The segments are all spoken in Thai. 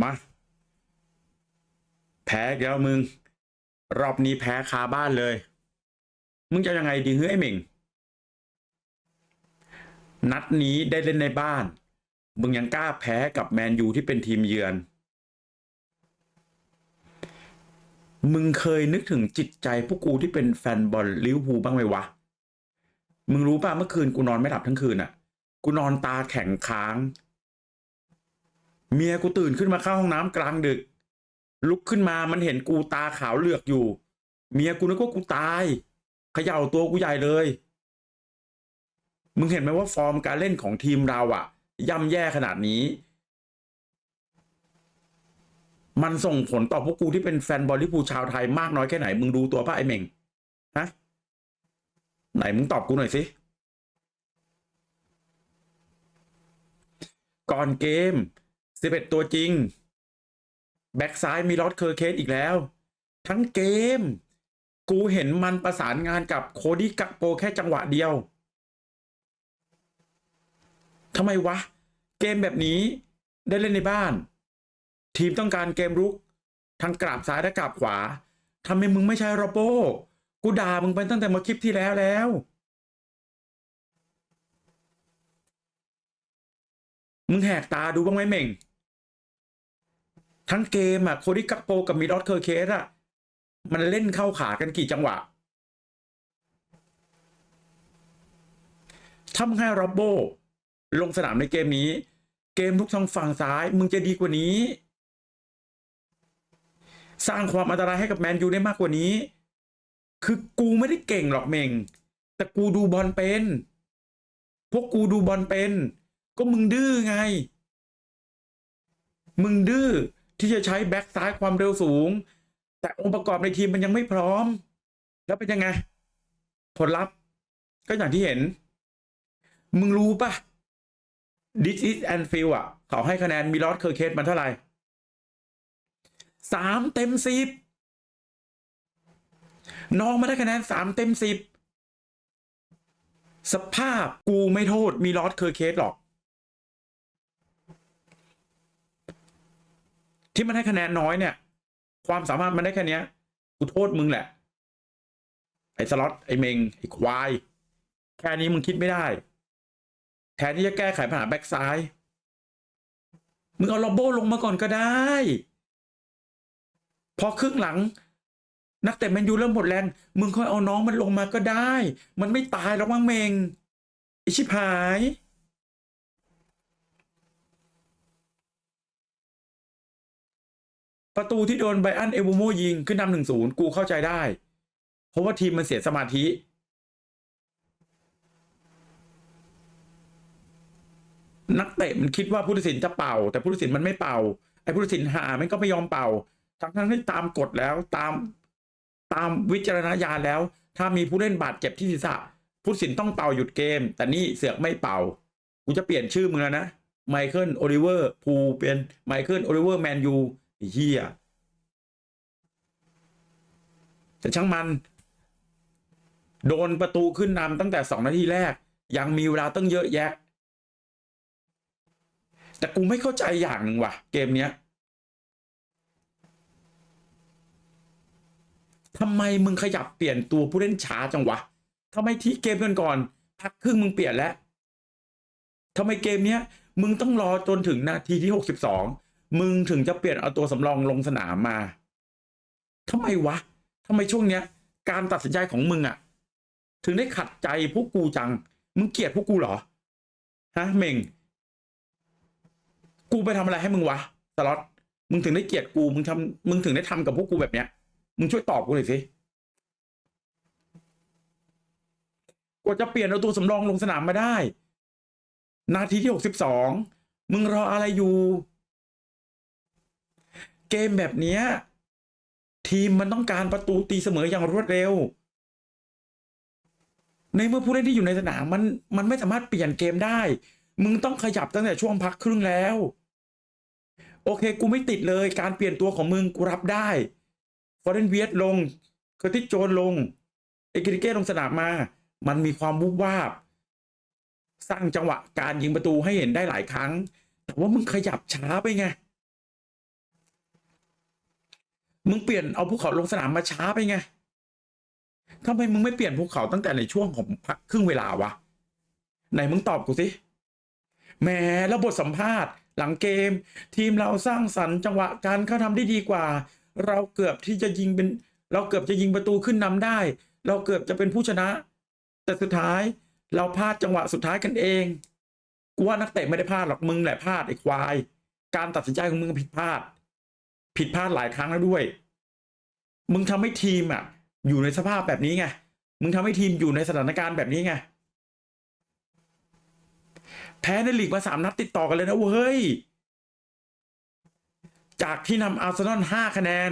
มา แพ้แล้วมึง รอบนี้แพ้คาบ้านเลย มึงจะยังไงดีเฮ้ยเม่งนัดนี้ได้เล่นในบ้าน มึงยังกล้าแพ้กับแมนยูที่เป็นทีมเยือน มึงเคยนึกถึงจิตใจพวกกูที่เป็นแฟนบอลลิเวอร์พูลบ้างไหมวะ มึงรู้ป่ะเมื่อคืนกูนอนไม่หลับทั้งคืนอะ กูนอนตาแข็งค้าง เมียกูตื่นขึ้นมาเข้าห้องน้ำกลางดึก ลุกขึ้นมามันเห็นกูตาขาวเหลือกอยู่ เมียกูนึกว่ากูตายเขย่าตัวกูใหญ่เลย มึงเห็นไหมว่าฟอร์มการเล่นของทีมเราอะย่ำแย่ขนาดนี้ มันส่งผลต่อพวกกูที่เป็นแฟนบอลลิเวอร์พูชาวไทยมากน้อยแค่ไหน มึงดูตัวป่ะไอเม่งฮะไหนมึงตอบกูหน่อยสิก่อนเกม 11ตัวจริง แบ็กซ้ายมีลอตเคอร์เคสอีกแล้ว ทั้งเกม กูเห็นมันประสานงานกับโคดี้กักโปแค่จังหวะเดียวทำไมวะ เกมแบบนี้ได้เล่นในบ้าน ทีมต้องการเกมรุก ทั้งกราบซ้ายและกราบขวาทำไมมึงไม่ใช่โรโบกูด่ามึงไปตั้งแต่เมื่อคลิปที่แล้วแล้ว มึงแหกตาดูบ้างไหมเหม่ง ทั้งเกมอะโคดิกักโปกับมิดอสเคอร์เคสอะมันเล่นเข้าขากันกี่จังหวะถ้ามึงให้โรโบ ลงสนามในเกมนี้ เกมทุกทางฝั่งซ้าย มึงจะดีกว่านี้ สร้างความอันตรายให้กับแมนยูได้มากกว่านี้ คือกูไม่ได้เก่งหรอกเมง แต่กูดูบอลเป็น พวกกูดูบอลเป็น ก็มึงดื้อไง มึงดื้อ ที่จะใช้แบ็กซ้ายความเร็วสูง แต่องค์ประกอบในทีมมันยังไม่พร้อม แล้วเป็นยังไง ผลลัพธ์ ก็อย่างที่เห็น มึงรู้ปะ This is Anfield อะ เขาให้คะแนนมีลอสเคอร์เคสมันเท่าไหร่สามเต็มสิบน้องมาได้คะแนนสามเต็มสิบสภาพกูไม่โทษมีลอสเคอร์เคสหรอก ที่มันให้คะแนนน้อยเนี่ย ความสามารถมันได้แค่เนี้ยกูโทษมึงแหละ ไอ้สล็อตไอ้เมงไอ้ควายแค่นี้มึงคิดไม่ได้ แทนที่จะแก้ไขปัญหาแบ็กซ้าย มึงเอาโรโบลงมาก่อนก็ได้ พอครึ่งหลัง นักเตะแมนยูเริ่มหมดแรงมึงค่อยเอาน้องมันลงมาก็ได้ มันไม่ตายหรอกมั้งเมงไอชิบหาย ประตูที่โดนไบอันเอบูโมยิงขึ้นนำหนึ่งศูนย์กูเข้าใจได้ เพราะว่าทีมมันเสียสมาธิ นักเตะมันคิดว่าผู้ตัดสินจะเป่า แต่ผู้ตัดสินมันไม่เป่า ไอ้ผู้ตัดสินหามันก็ไม่ยอมเป่า ทั้งทั้งที่ตามกฎแล้วตามตามวิจารณญาณแล้ว ถ้ามีผู้เล่นบาดเจ็บที่ศีรษะผู้ตัดสินต้องเป่าหยุดเกม แต่นี่เสือกไม่เป่ากูจะเปลี่ยนชื่อมึงแล้วนะไมเคิลโอลิเวอร์พูเป็นไมเคิลโอลิเวอร์แมนยู เฮียแต่ช่างมัน โดนประตูขึ้นนำตั้งแต่สองนาทีแรก ยังมีเวลาตั้งเยอะแยะ แต่กูไม่เข้าใจอย่างหนึ่งว่ะ เกมเนี้ยทำไมมึงขยับเปลี่ยนตัวผู้เล่นช้าจังวะทำไมที่เกมกันก่อนพักครึ่งมึงเปลี่ยนแล้วทำไมเกมเนี้ย มึงต้องรอจนถึงนาทีที่หกสิบสอง มึงถึงจะเปลี่ยนเอาตัวสำรองลงสนามมาทำไมวะทำไมช่วงเนี้ย การตัดสินใจของมึงอะถึงได้ขัดใจพวกกูจัง มึงเกลียดพวกกูเหรอ ฮะเมงกูไปทำอะไรให้มึงวะสล็อตมึงถึงได้เกลียดกูมึงทำมึงถึงได้ทำกับพวกกูแบบเนี้ย มึงช่วยตอบกูหน่อยสิกว่าจะเปลี่ยนเอาตัวสำรองลงสนามมาได้ นาทีที่หกสิบสองมึงรออะไรอยู่ เกมแบบเนี้ย ทีมมันต้องการประตูตีเสมออย่างรวดเร็ว ในเมื่อผู้เล่นที่อยู่ในสนามมันมันไม่สามารถเปลี่ยนเกมได้ มึงต้องขยับตั้งแต่ช่วงพักครึ่งแล้ว โอเค กูไม่ติดเลย การเปลี่ยนตัวของมึงกูรับได้ฟอร์เรนเวียลงเคอร์ติสโจนลงเอกิริเก้ลงสนามมา มันมีความวุบวาบสร้างจังหวะการยิงประตูให้เห็นได้หลายครั้ง แต่ว่ามึงขยับช้าไปไง มึงเปลี่ยนเอาภูเขาลงสนามมาช้าไปไงทำไมมึงไม่เปลี่ยนภูเขาตั้งแต่ในช่วงของครึ่งเวลาวะ ไหนมึงตอบกูสิแหมแล้วบทสัมภาษณ์ หลังเกม ทีมเราสร้างสรรค์จังหวะการเข้าทำได้ดีกว่า เราเกือบที่จะยิงเป็น เราเกือบจะยิงประตูขึ้นนำได้ เราเกือบจะเป็นผู้ชนะ แต่สุดท้ายเราพลาดจังหวะสุดท้ายกันเองกูว่านักเตะไม่ได้พลาดหรอกมึงแหละพลาดไอ้ควาย การตัดสินใจของมึงผิดพลาด ผิดพลาดหลายครั้งแล้วด้วย มึงทำให้ทีมอะ อยู่ในสภาพแบบนี้ไง มึงทำให้ทีมอยู่ในสถานการณ์แบบนี้ไง แพ้ในลีกมาสามนัดติดต่อกันเลยนะเว้ย จากที่นำอาร์เซนอลห้าคะแนน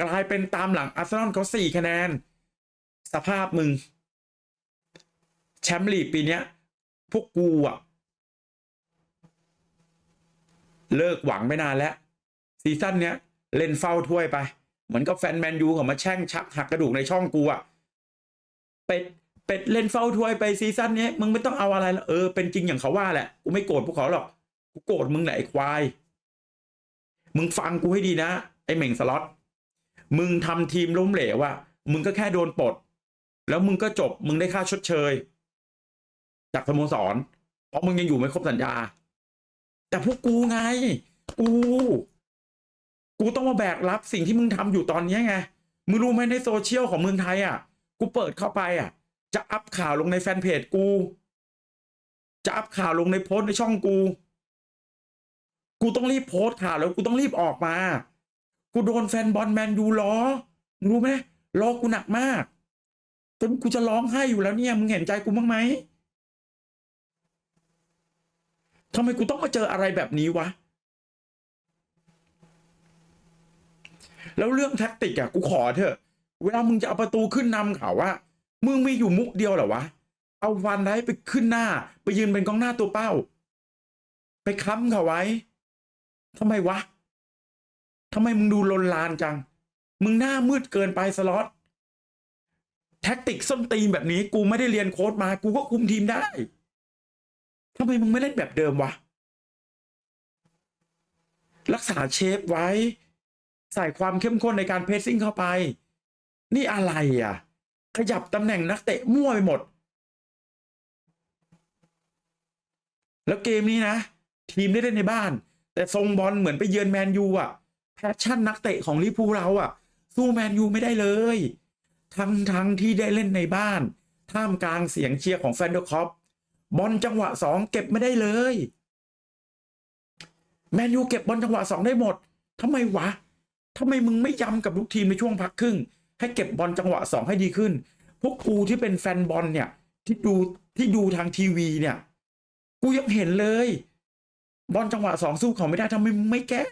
กลายเป็นตามหลังอาร์เซนอลเขาสี่คะแนน สภาพมึง แชมป์ลีกปีเนี้ยพวกกูอะ เลิกหวังไม่นานแล้ว ซีซั่นเนี้ยเล่นเฝ้าถ้วยไป เหมือนกับแฟนแมนยูเขามาแช่งชักหักกระดูกในช่องกูอะเป็ดเป็ดเล่นเฝ้าถ้วยไปซีซั่นนี้มึงไม่ต้องเอาอะไรและเออเป็นจริงอย่างเขาว่าแหละกูไม่โกรธพวกเขาหรอกกูโกรธมึงแหละไอ้ควาย มึงฟังกูให้ดีนะ ไอ้เหม่งสล็อตมึงทำทีมล้มเหลวอะมึงก็แค่โดนปลดแล้วมึงก็จบมึงได้ค่าชดเชย จากสโมสรเพราะมึงยังอยู่ไม่ครบสัญญา แต่พวกกูไง กู กูต้องมาแบกรับสิ่งที่มึงทำอยู่ตอนนี้ไงมึงรู้ไหมในโซเชียลของเมืองไทยอะ กูเปิดเข้าไปอะ จะอัพข่าวลงในแฟนเพจกู จะอัพข่าวลงในโพสต์ในช่องกู กูต้องรีบโพสต์ข่าวแล้วกูต้องรีบออกมา กูโดนแฟนบอลแมนยูล้อมึงรู้ไหมล้อกูหนักมากจนกูจะร้องไห้อยู่แล้วเนี่ยมึงเห็นใจกูบ้างไหมทำไมกูต้องมาเจออะไรแบบนี้วะ แล้วเรื่องแท็กติกอะกูขอเถอะ เวลามึงจะเอาประตูขึ้นนำเขาว่ามึงมีอยู่มุกเดียวเหรอวะ เอาวันไดไปขึ้นหน้า ไปยืนเป็นกองหน้าตัวเป้า ไปค้ำเขาไว้ทำไมวะทำไมมึงดูลนลานจัง มึงหน้ามืดเกินไปสล็อตแท็กติกส้นตีนแบบนี้ กูไม่ได้เรียนโค้ดมา กูก็คุมทีมได้ทำไมมึงไม่เล่นแบบเดิมวะ รักษาเชฟไว้ ใส่ความเข้มข้นในการเพรสซิ่งเข้าไป นี่อะไรอะ ขยับตำแหน่งนักเตะมั่วไปหมด แล้วเกมนี้นะ ทีมได้เล่นในบ้าน แต่ทรงบอลเหมือนไปเยือนแมนยูอะแพชชั่นนักเตะของลิพูเราอะ สู้แมนยูไม่ได้เลย ทั้งทั้งที่ได้เล่นในบ้าน ท่ามกลางเสียงเชียร์ของแฟนเดอร์คอปบอลจังหวะสองเก็บไม่ได้เลย แมนยูเก็บบอลจังหวะสองได้หมดทำไมวะ ทำไมมึงไม่ย้ำกับลูกทีมในช่วงพักครึ่ง ให้เก็บบอลจังหวะสองให้ดีขึ้น พวกกูที่เป็นแฟนบอลเนี่ย ที่ดูที่ดูทางทีวีเนี่ย กูยังเห็นเลย บอลจังหวะสองสู้เขาไม่ได้ทำไมมึงไม่แก้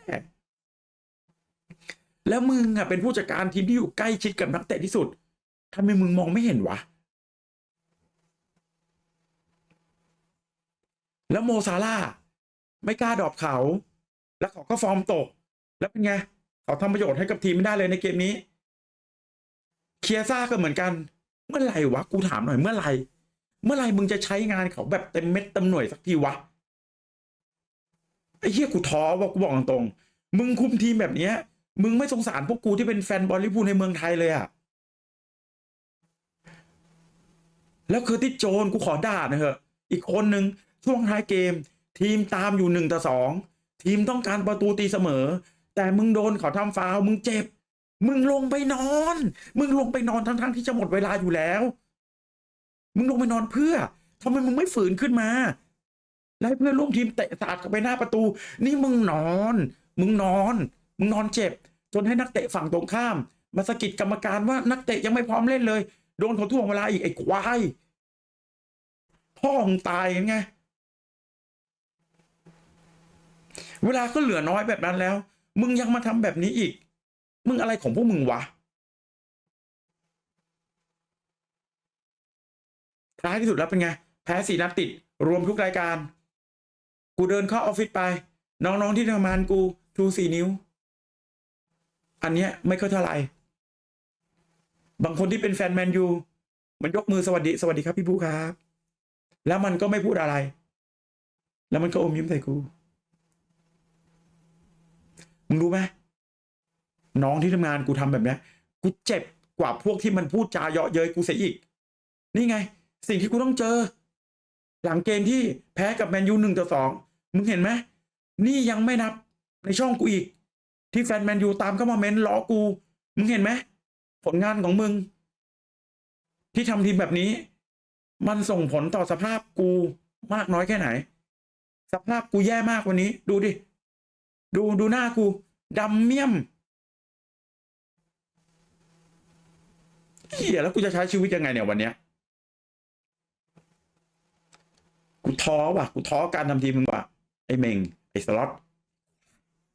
แล้วมึงอะเป็นผู้จัดการทีมที่อยู่ใกล้ชิดกับนักเตะที่สุดทำไมมึงมองไม่เห็นวะแล้วโมซาร่าไม่กล้าดรอปเขา แล้วเขาก็ฟอร์มตก แล้วเป็นไง เขาทำประโยชน์ให้กับทีมไม่ได้เลยในเกมนี้ เคียซ่าก็เหมือนกัน เมื่อไหร่วะ กูถามหน่อยเมื่อไหร่ เมื่อไหร่มึงจะใช้งานเขาแบบเต็มเม็ดเต็มหน่วยสักทีวะ ไอ้เหี้ยกูท้อว่ากูบอกตรงๆมึงคุมทีมแบบเนี้ย มึงไม่สงสารพวกกูที่เป็นแฟนบอลลิพูในเมืองไทยเลยอะแล้วคือที่โจนกูขอด่านะเหอะ อีกคนหนึ่งช่วงท้ายเกม ทีมตามอยู่หนึ่งต่อสองทีมต้องการประตูตีเสมอ แต่มึงโดนเขาทำฟาวมึงเจ็บ มึงลงไปนอน มึงลงไปนอนทั้งๆที่จะหมดเวลาอยู่แล้ว มึงลงไปนอนเพื่อทำไมมึงไม่ฝืนขึ้นมา แล้วให้เพื่อนร่วมทีมเตะสาดเข้าไปหน้าประตู นี่มึงนอน มึงนอน มึงนอนเจ็บ จนให้นักเตะฝั่งตรงข้าม มาสะกิดกรรมการว่านักเตะยังไม่พร้อมเล่นเลย โดนเขาท่วงเวลาอีกไอ้ควายพ่อมึงตายยังไงเวลาก็เหลือน้อยแบบนั้นแล้ว มึงยังมาทำแบบนี้อีก มึงอะไรของพวกมึงวะท้ายที่สุดแล้วเป็นไง แพ้สี่นัดติด รวมทุกรายการ กูเดินเข้าออฟฟิศไป น้องๆที่ทำงานกูชูสี่นิ้ว อันเนี้ยไม่ค่อยเท่าไหร่บางคนที่เป็นแฟนแมนยูมันยกมือสวัสดีสวัสดีครับพี่บูครับ แล้วมันก็ไม่พูดอะไร แล้วมันก็อมยิ้มใส่กู มึงรู้ไหมน้องที่ทำงานกูทำแบบนี้กูเจ็บกว่าพวกที่มันพูดจาเยาะเย้ยกูเสียอีก นี่ไง สิ่งที่กูต้องเจอ หลังเกมที่แพ้กับแมนยูหนึ่งต่อสองมึงเห็นไหมนี่ยังไม่นับในช่องกูอีก ที่แฟนแมนยูตามเข้ามาเม้นล้อกู มึงเห็นไหมผลงานของมึง ที่ทำทีมแบบนี้ มันส่งผลต่อสภาพกูมากน้อยแค่ไหน สภาพกูแย่มากวันนี้ ดูดิ ดูดูหน้ากูดำเมี่ยมเฮียแล้วกูจะใช้ชีวิตยังไงเนี่ยวันเนี้ยกูท้อว่ะกูท้อการทำทีมมึงว่ะไอ้เมงไอ้สล็อต